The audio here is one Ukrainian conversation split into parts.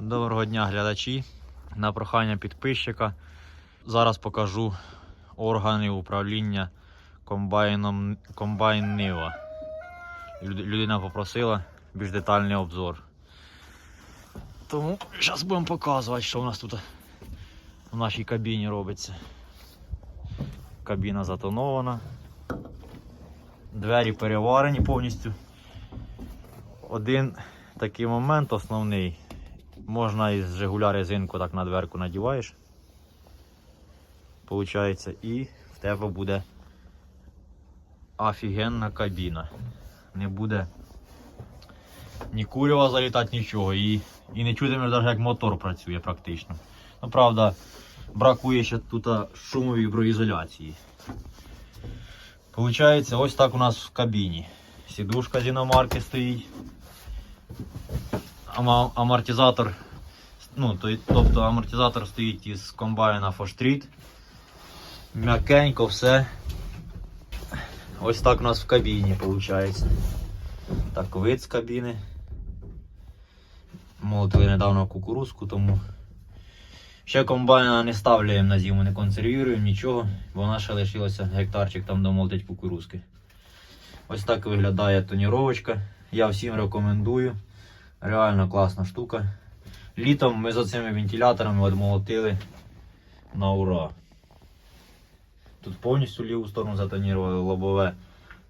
Доброго дня, глядачі. На прохання підписчика. Зараз покажу органи управління комбайном комбайн Нива. Людина попросила більш детальний обзор. Тому зараз будемо показувати, що у нас тут в нашій кабіні робиться. Кабіна затонована. Двері переварені повністю. Один такий момент основний. Можна із Жигуля резинку так на дверку надіваєш. Получається, і в тебе буде офігенна кабіна. Не буде ні курява залітати, нічого. І, і не навіть як мотор працює практично. Ну, правда, бракує ще тут шумової віброізоляції. Получається, ось так у нас в кабіні. Сідушка з іномарки стоїть. Амортизатор, ну, то, тобто амортизатор стоїть із комбайна Фоштріт. М'якенько все. Ось так у нас в кабіні виходить. Так, вид з кабіни. Молотили недавно кукурузку, тому ще комбайна не ставляємо на зиму, не консервуємо нічого, бо вона ще лишилося гектарчик там домолотить кукурузки. Ось так виглядає тоніровочка. Я всім рекомендую. Реально класна штука. Літом ми за цими вентиляторами відмолотили на ура. Тут повністю ліву сторону затонірували лобове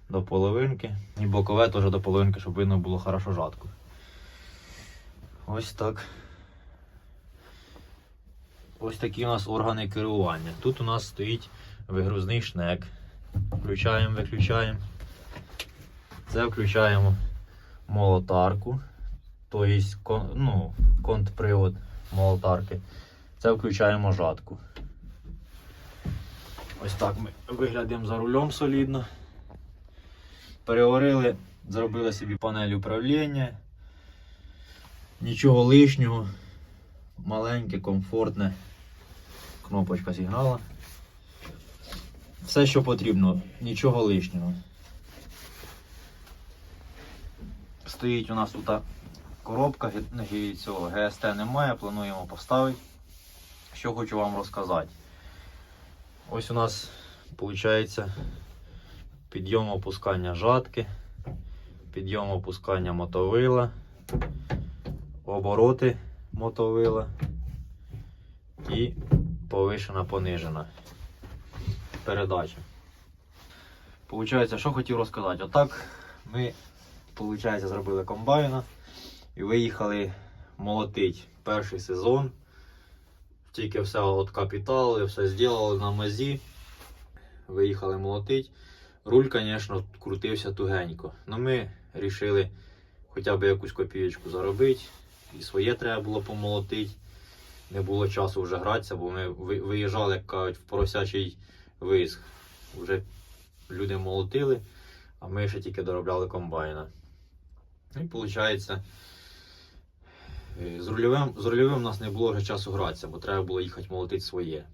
до половинки і бокове теж до половинки, щоб видно було хорошо жатко. Ось так. Ось такі у нас органи керування. Тут у нас стоїть вигрузний шнек. Включаємо, виключаємо. Це включаємо молотарку. Тобто ну, контрпривод молотарки. Це включаємо жатку. Ось так ми виглядимо за рулем солідно. Переварили, зробили собі панель управління. Нічого лишнього. Маленьке, комфортне. Кнопочка сигнала. Все, що потрібно, нічого лишнього. Стоїть у нас тут коробка цього ГСТ немає, плануємо поставити. Що хочу вам розказати. Ось у нас виходить підйом опускання жатки, підйом опускання мотовила, обороти мотовила і повишена понижена передача. Получається, що хотів розказати. Отак ми Получається, зробили комбайна і виїхали молотить перший сезон. Тільки все от капітали, все зробили на мазі. Виїхали молотить. Руль, звісно, крутився тугенько. Ну ми вирішили хоча б якусь копієчку заробити. І своє треба було помолотити. Не було часу вже гратися, бо ми виїжджали, як кажуть, в поросячий виск. Вже люди молотили, а ми ще тільки доробляли комбайна. І виходить, з рульовим, з рульовим у нас не було вже часу гратися, бо треба було їхати молотити своє.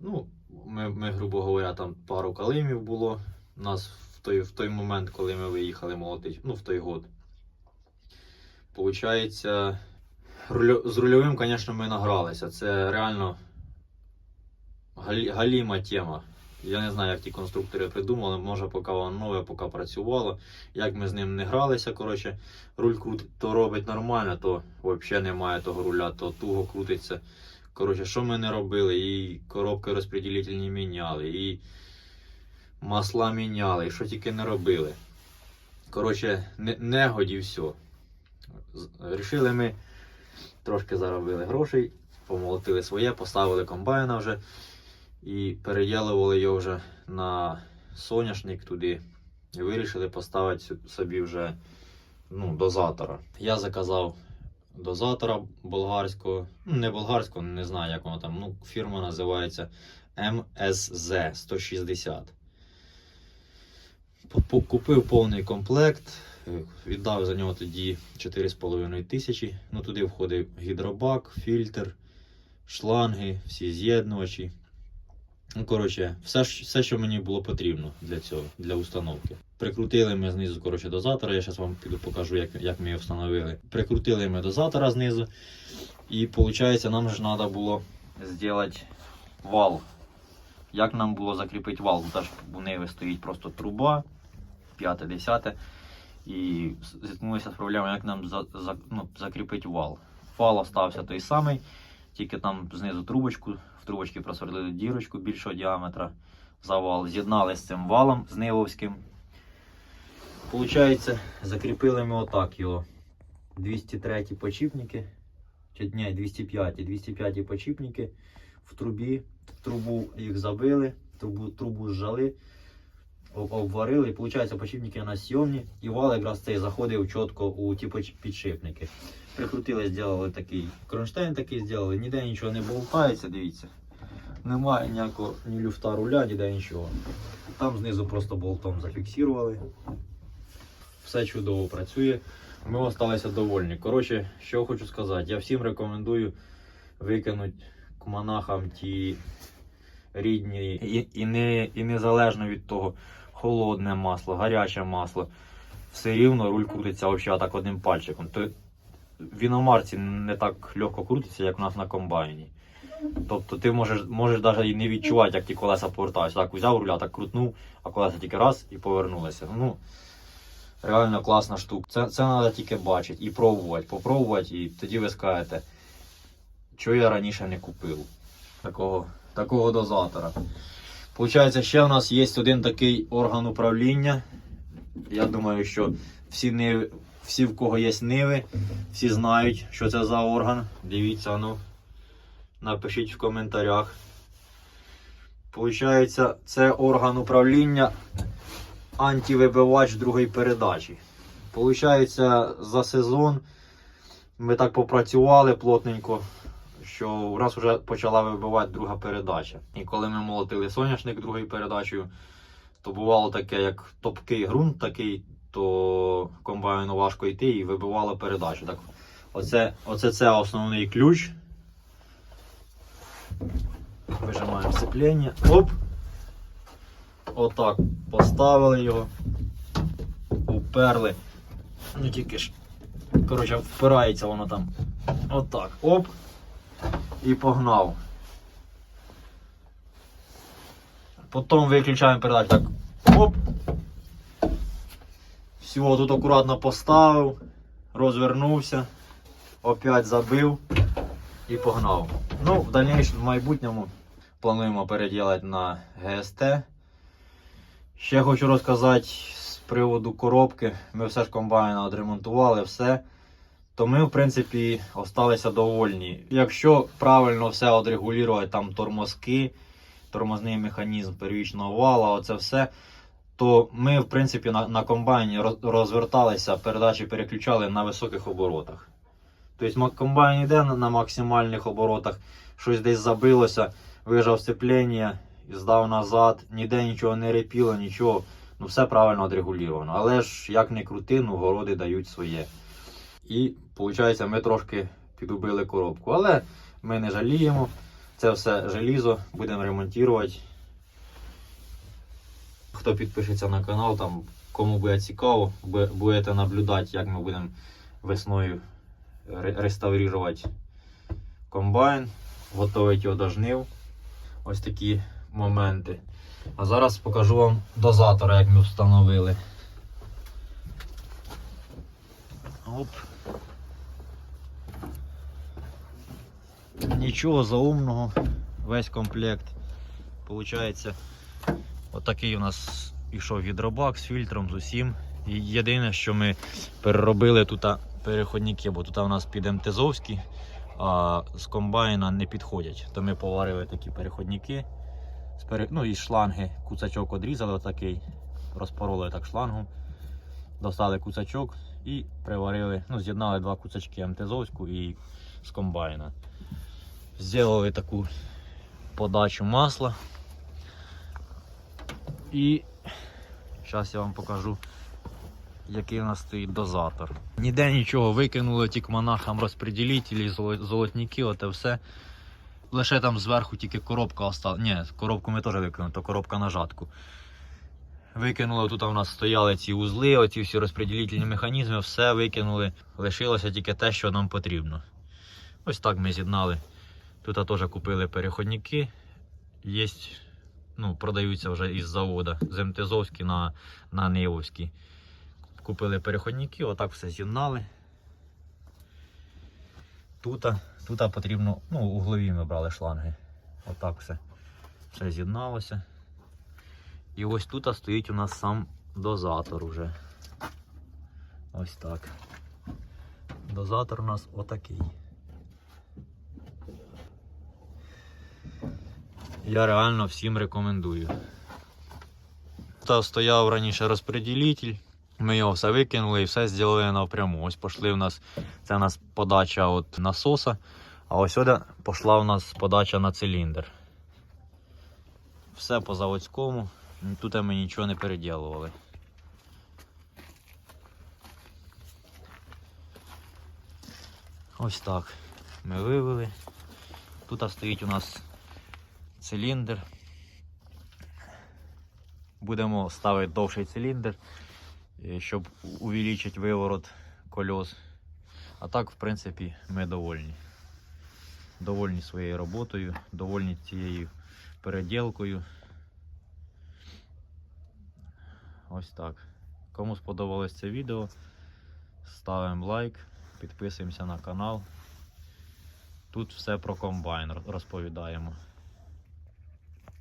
Ну, ми, ми, грубо говоря, там пару калимів було у нас в той, в той момент, коли ми виїхали молотити, ну, в той год. Получається, рульо- з рульовим, звісно, ми награлися. Це реально галі, галіма тема. Я не знаю, як ті конструктори придумали, може, поки воно нове, поки працювало. Як ми з ним не гралися, коротше, руль крут, то робить нормально, то взагалі немає того руля, то туго крутиться. Коротше, що ми не робили? І коробки розподілительні міняли, і масла міняли, і що тільки не робили. Коротше, не, негоді все. Рішили ми, трошки заробили грошей, помолотили своє, поставили комбайна вже і переділували його вже на соняшник туди. І вирішили поставити собі вже ну, дозатора. Я заказав дозатора болгарського, ну не болгарського, не знаю, як воно там. Ну, фірма називається MSZ 160. Купив повний комплект, віддав за нього тоді 4,5 тисячі. Ну, туди входив гідробак, фільтр, шланги, всі з'єднувачі. Ну, коротше, все, все, що мені було потрібно для цього, для установки. Прикрутили ми знизу коротше, дозатора. Я зараз вам піду покажу, як, як ми його встановили. Прикрутили ми дозатора знизу. І виходить, нам ж треба було зробити вал. Як нам було закріпити вал? Аж у неї стоїть просто труба, 5-10. І зіткнулися з проблемою, як нам за, за, ну, закріпити вал. Вал остався той самий, тільки там знизу трубочку, в трубочці просверлили дірочку більшого діаметра. За вал з'єднали з цим валом з Нивовським. Получається, закріпили ми отак його. 203 почіпники. Чи ні, 205, 205 почіпники в трубі. В трубу їх забили, трубу, трубу зжали, обварили. І виходить, почіпники у нас сйомні. І вал якраз цей заходив чітко у ті підшипники. Прикрутили, зробили такий кронштейн такий зробили, ніде нічого не болтається, дивіться. Немає ніякого ні люфта руля, ніде нічого. Там знизу просто болтом зафіксували. Все чудово працює. Ми залишилися довольні. Коротше, що хочу сказати, я всім рекомендую викинути к монахам ті рідні і, і, не, і незалежно від того, холодне масло, гаряче масло, все рівно руль крутиться взагалі так одним пальчиком. То в іномарці не так легко крутиться, як у нас на комбайні. Тобто ти можеш, можеш навіть і не відчувати, як ті колеса повертаються. Так взяв руля, так крутнув, а колеса тільки раз і повернулися. Ну, реально класна штука. Це, це треба тільки бачити і пробувати, попробувати, і тоді ви скажете, що я раніше не купив такого, такого дозатора. Получається, ще в нас є один такий орган управління. Я думаю, що всі, ниви, всі в кого є ниви, всі знають, що це за орган. Дивіться, ну, напишіть в коментарях. Получається, це орган управління антивибивач другої передачі. Получається, за сезон ми так попрацювали плотненько, що у нас вже почала вибивати друга передача. І коли ми молотили соняшник другою передачею, то бувало таке, як топкий ґрунт такий, то комбайну важко йти і вибивало передачу. Так, оце, оце це основний ключ. Вижимаємо сцеплення. Оп! Отак. Поставили його. Уперли. Ну тільки ж. Коротше, впирається воно там. Отак. Оп. І погнав. Потім виключаємо передачу. Так. Оп. Все, тут акуратно поставив, розвернувся, опять забив і погнав. Ну, в дальнейшем, в майбутньому плануємо переділати на ГСТ. Ще хочу розказати з приводу коробки. Ми все ж комбайна відремонтували, все. То ми, в принципі, осталися довольні. Якщо правильно все відрегулювати, там тормозки, тормозний механізм первічного вала, оце все, то ми, в принципі, на, на комбайні розверталися, передачі переключали на високих оборотах. Тобто комбайн йде на, максимальних оборотах, щось десь забилося, вижав сцеплення, здав назад, ніде нічого не репіло, нічого. Ну все правильно відрегулювано. Але ж як не крути, ну городи дають своє. І виходить, ми трошки підубили коробку. Але ми не жаліємо. Це все желізо, будемо ремонтувати. Хто підпишеться на канал, там кому буде цікаво, будете наблюдати, як ми будемо весною реставрувати комбайн, готувати його до жнив. Ось такі моменти. А зараз покажу вам дозатора, як ми встановили. Оп. Нічого заумного, весь комплект. Получається, отакий у нас ішов гідробак з фільтром, з усім. І єдине, що ми переробили тут переходники, бо тут у нас під МТЗовський, а з комбайна не підходять. То ми поварили такі переходники. Ну і шланги, куцачок одрізали отакий, розпороли так шлангу, достали куцачок і приварили, ну, з'єднали два куцачки МТЗовську і з комбайна. Зробили таку подачу масла. І зараз я вам покажу, який у нас стоїть дозатор. Ніде нічого викинули, тільки монахам розподілителі, золотники, оте все. лише там зверху тільки коробка осталась. Ні, коробку ми теж викинули, то коробка на жатку. Викинули, тут у нас стояли ці узли, оці всі розподілительні механізми, все викинули. Лишилося тільки те, що нам потрібно. Ось так ми з'єднали. Тут теж купили переходники. Є, ну, продаються вже із заводу. З МТЗовські на, на Нивовські. Купили переходники, отак все з'єднали. Тут, тут потрібно, ну, углові ми брали шланги. Отак все. Все з'єдналося. І ось тут стоїть у нас сам дозатор уже. Ось так. Дозатор у нас отакий. Я реально всім рекомендую. Та стояв раніше розподілитель. Ми його все викинули і все зробили напряму. Ось пішли в нас, це у нас подача от насоса, а ось сюди пішла у нас подача на циліндр. Все по заводському. Тут ми нічого не переділували. Ось так. Ми вивели. Тут стоїть у нас циліндр. Будемо ставити довший циліндр, е, щоб увеличити виворот кольос. А так, в принципі, ми довольні. Довольні своєю роботою, довольні цією переділкою. Ось так. Кому сподобалось це відео, ставимо лайк, підписуємося на канал. Тут все про комбайн розповідаємо.